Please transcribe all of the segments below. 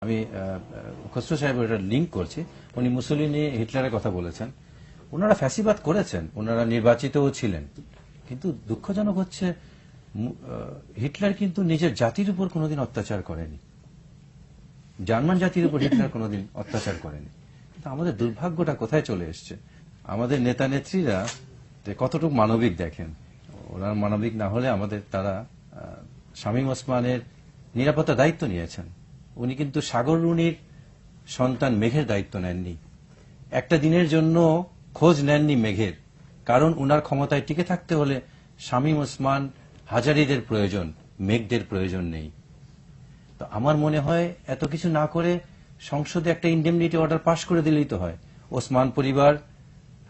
আমি খসরু সাহেব এটা লিঙ্ক করছি। উনি মুসলিনি হিটলারের কথা বলেছেন। ওনারা ফ্যাসিবাদ করেছেন ওনারা নির্বাচিতও ছিলেন। কিন্তু দুঃখজনক হচ্ছে হিটলার কিন্তু নিজের জাতির উপর কোনোদিন অত্যাচার করেনি। জার্মান জাতির উপর হিটলার কোনোদিন অত্যাচার করেনি। কিন্তু আমাদের দুর্ভাগ্যটা কোথায় চলে এসছে? আমাদের নেতা নেত্রীরা কতটুকু মানবিক দেখেন ওরা মানবিক না হলে আমাদের তারা শামীম ওসমানের নিরাপত্তা দায়িত্ব নিয়েছেন। উনি কিন্তু সাগর রুনির সন্তান মেঘের দায়িত্ব নেননি। একটা দিনের জন্য খোঁজ নেননি মেঘের, কারণ উনার ক্ষমতায় টিকে থাকতে হলে শামীম ওসমান হাজারিদের প্রয়োজন, মেঘদের প্রয়োজন নেই। তো আমার মনে হয় এত কিছু না করে সংসদে একটা ইন্ডেমনিটি অর্ডার পাশ করে দিলেই তো হয়। ওসমান পরিবার,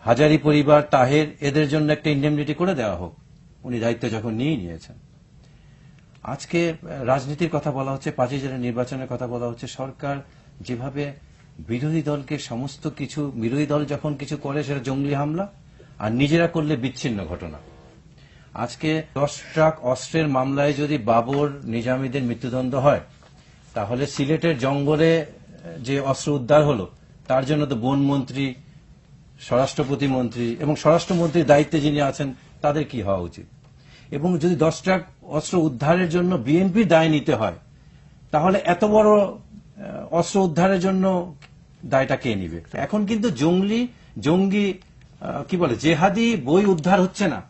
হাজারি পরিবার, তাহের, এদের জন্য একটা ইন্ডেমনিটি করে দেওয়া হোক। উনি দায়িত্ব যখন নিয়ে নিয়েছেন। আজকে রাজনীতির কথা বলা হচ্ছে, পাঁচই জেলার নির্বাচনের কথা বলা হচ্ছে, সরকার যেভাবে বিরোধী দলকে সমস্ত কিছু, বিরোধী দল যখন কিছু করে, সেটা জঙ্গলি হামলা, আর নিজেরা করলে বিচ্ছিন্ন ঘটনা। আজকে দশ ট্রাক অস্ত্রের মামলায় যদি বাবর নিজামীদের মৃত্যুদণ্ড হয়, তাহলে সিলেটের জঙ্গলে যে অস্ত্র উদ্ধার হলো, তার জন্য তো বনমন্ত্রী স্বরাষ্ট্র প্রতিমন্ত্রী এবং স্বরাষ্ট্রমন্ত্রীর দায়িত্বে যিনি আছেন, তাদের কি হওয়া উচিত? এবং যদি দশ ট্রাক অস্ত্র উদ্ধারের জন্য বিএনপি দায় নিতে হয়, তাহলে এত বড় অস্ত্র উদ্ধারের জন্য দায়টা কে নিবে? এখন কিন্তু জঙ্গলি, জঙ্গি কি বলে, জেহাদি বই উদ্ধার হচ্ছে না।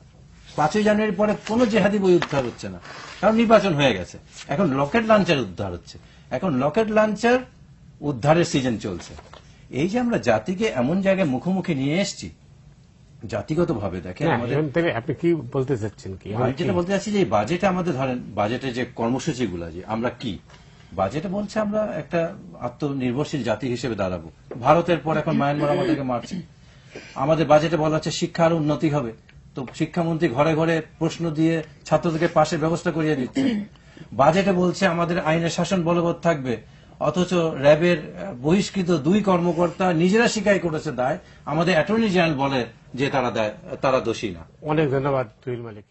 পাঁচই জানুয়ারি পরে কোনো জেহাদি বই উদ্ধার হচ্ছে না। কারণ নির্বাচন হয়ে গেছে। এখন লকেট লঞ্চার উদ্ধার হচ্ছে। এখন লকেট লাঞ্চার উদ্ধারের সিজন চলছে। এই যে আমরা জাতিকে এমন জায়গায় মুখোমুখি নিয়ে এসেছি জাতিগত ভাবে দেখেন না, আমাদের আপনি কি বলতে চাচ্ছেন কি? আমি যেটা বলতে চাচ্ছি যে বাজেটে আমাদের ধরেন বাজেটের যে কর্মসূচিগুলো যে আমরা কি? বাজেটে বলছে আমরা একটা আত্মনির্ভরশীল জাতি হিসেবে দাঁড়াবো। ভারতের পর এখন মায়ানমার আমাদেরকে মারছে। আমাদের বাজেটে বলা হচ্ছে শিক্ষা শিক্ষার উন্নতি হবে। তো শিক্ষামন্ত্রী ঘরে ঘরে প্রশ্ন দিয়ে ছাত্রদেরকে পাশের ব্যবস্থা করিয়ে দিচ্ছে। বাজেটে বলছে আমাদের আইনের শাসন বলবৎ থাকবে। অথচ র্যাবের বহিষ্কৃত দুই কর্মকর্তা নিজেরা স্বীকার করেছে দায়। আমাদের অ্যাটর্নি জেনারেল বলে যে তারা দায়- তারা দোষী না। অনেক ধন্যবাদ তুহিল মালিক।